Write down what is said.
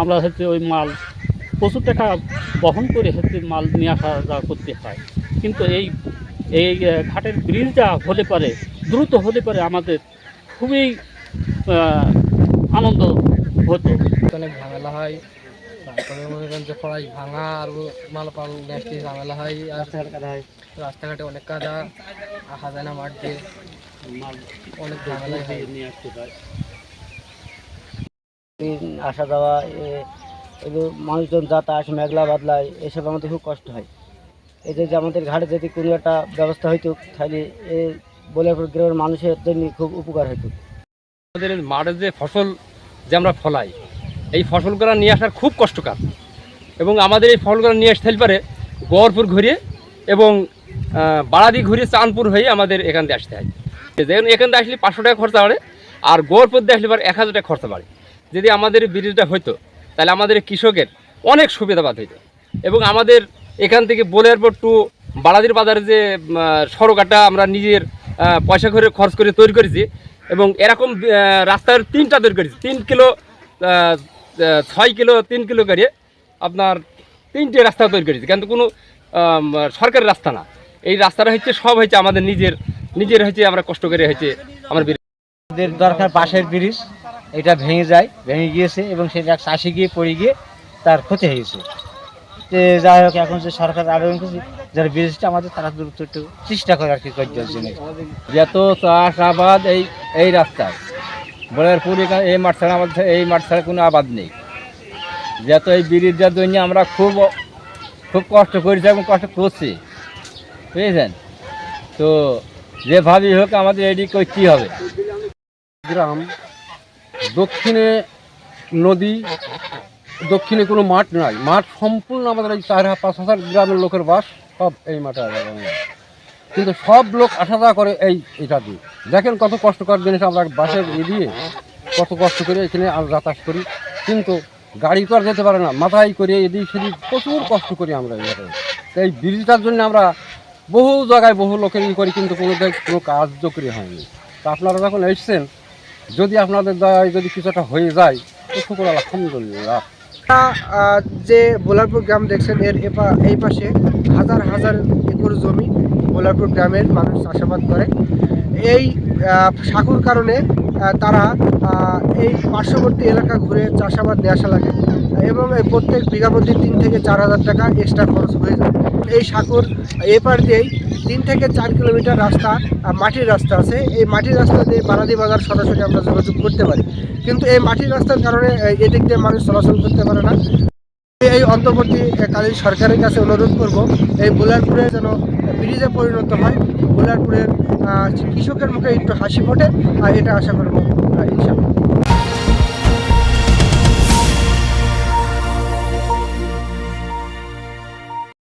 আমরা হচ্ছে ওই মাল প্রচুর টাকা বহন করে হচ্ছে মাল নিয়ে আসা যাওয়া করতে হয়। কিন্তু এই এই ঘাটের ব্রিজটা হলে পারে দ্রুত হলে পারে আমাদের খুবই আনন্দ হতো। অনেক ঝামেলা হয় তারপরে মনে করেন যে ফড়াই ভাঙা আর মাল পাল ঝামেলা হয় রাস্তাঘাট কাদা হয় রাস্তাঘাটে অনেক কাদা আসা যায় না মাঠ দিয়ে। মাল অনেক ঝামেলা হয়। নিয়ে আসতে হয়। দিন আসা যাওয়া এগুলো মানুষজন যাতায়াত, মেঘলা বাদলায় এসব আমাদের খুব কষ্ট হয়। এই যে আমাদের ঘাটে যদি কোনো একটা ব্যবস্থা হইতো, তাহলে এ বলে গ্রামের মানুষের জন্য খুব উপকার হতো আমাদের মাঠে যে ফসল যে আমরা ফলাই, এই ফসলগুলো নিয়ে আসার খুব কষ্টকর। এবং আমাদের এই ফসলগুলো নিয়ে আসতে পারে গড়পুর ঘুরিয়ে এবং বাড়াদি ঘুরিয়ে চাঁদপুর হয়ে আমাদের এখান থেকে আসতে হয়। যেমন এখান থেকে আসলে পাঁচশো টাকা খরচা বাড়ে, আর গড়পুর দিয়ে আসলে এক হাজার টাকা খরচা বাড়ে। যদি আমাদের ব্রিজটা হইতো, তাহলে আমাদের কৃষকের অনেক সুবিধাবাদ হইতো। এবং আমাদের এখান থেকে বোলেরপুর টু বালাদির বাজারে যে সড়কটা আমরা নিজের পয়সা করে খরচ করে তৈরি করেছি এবং এরকম রাস্তার তিনটা তৈরি করেছি। তিন কিলো ছয় কিলো, তিন কিলো করে আপনার তিনটে রাস্তা তৈরি করেছি। কিন্তু কোনো সরকারি রাস্তা না। এই রাস্তাটা হচ্ছে, সব হয়েছে আমাদের নিজের নিজের হয়েছে আমরা কষ্ট করে হয়েছে আমার দরকার পাশের ব্রিজ। এটা ভেঙে যায় ভেঙে গিয়েছে এবং সেটা চাষে গিয়ে পড়ে গিয়ে তার ক্ষতি হয়েছে। তো যাই হোক এখন যে সরকার আবেদন করছে যারা ব্রিজটা আমাদের তারা দ্রুত একটু চেষ্টা করে আর কি করে দেওয়ার জন্য যত চাষাবাদ এই এই রাস্তায় বলারপুর এখানে এই মাঠ ছাড়া আমাদের এই মাঠ ছাড়া কোনো আবাদ নেই। যত এই ব্রিজের জন্য আমরা খুব খুব কষ্ট করেছি এবং কষ্ট করছি। বুঝেছেন? তো যেভাবেই হোক আমাদের এটি করতেই হবে। গ্রাম দক্ষিণে নদী, দক্ষিণে কোনো মাঠ নাই মাঠ সম্পূর্ণ আমাদের এই চার পাঁচ হাজার গ্রামের লোকের বাস, সব এই মাঠে। কিন্তু সব লোক আসা যাওয়া করে এই এটা দিয়ে দেখেন কত কষ্টকর জিনিস আমরা বাসের ই দিয়ে, কত কষ্ট করে এখানে আমরা যাতায়াত করি কিন্তু গাড়ি তো আর যেতে পারে না, মাথায় করে এদিক সেদিক প্রচুর কষ্ট করি আমরা এই জায়গায়। তো এই ব্রিজটার জন্য আমরা বহু জায়গায় বহু লোকের ই করি, কিন্তু কোনো কোনো কার্যকরী হয়নি তা আপনারা যখন এসছেন যদি আপনাদের দয়া যদি কিছুটা হয়ে যায়, তো শুক্র আলহামদুলিল্লাহ। যে বোলারপুর গ্রাম দেখছেন, এর এই পাশে হাজার হাজার একর জমি বোলারপুর গ্রামের মানুষ চাষাবাদ করে। এই সাঁকুর কারণে তারা এই পার্শ্ববর্তী এলাকা ঘুরে চাষাবাদ নিয়ে আসা লাগে। এবং এই প্রত্যেক বিঘা প্রতি তিন থেকে চার হাজার টাকা এক্সট্রা খরচ হয়ে যায়। এই সাঁকুর এপার দিয়েই তিন থেকে চার কিলোমিটার রাস্তা মাটির রাস্তা আছে। এই মাটির রাস্তা দিয়ে বারাদি বাজার সরাসরি আমরা যোগাযোগ করতে পারি। কিন্তু এই মাটির রাস্তার কারণে এদিক দিয়ে মানুষ চলাচল করতে পারে না। এই অন্তর্বর্তীকালীন সরকারের কাছে অনুরোধ করব এই বোলারপুরে যেন ব্রিজে পরিণত হয়। বোলারপুরের কৃষকের মুখে একটু হাসি ফোটে আর এটা আশা করব আহ, ইনশাআল্লাহ।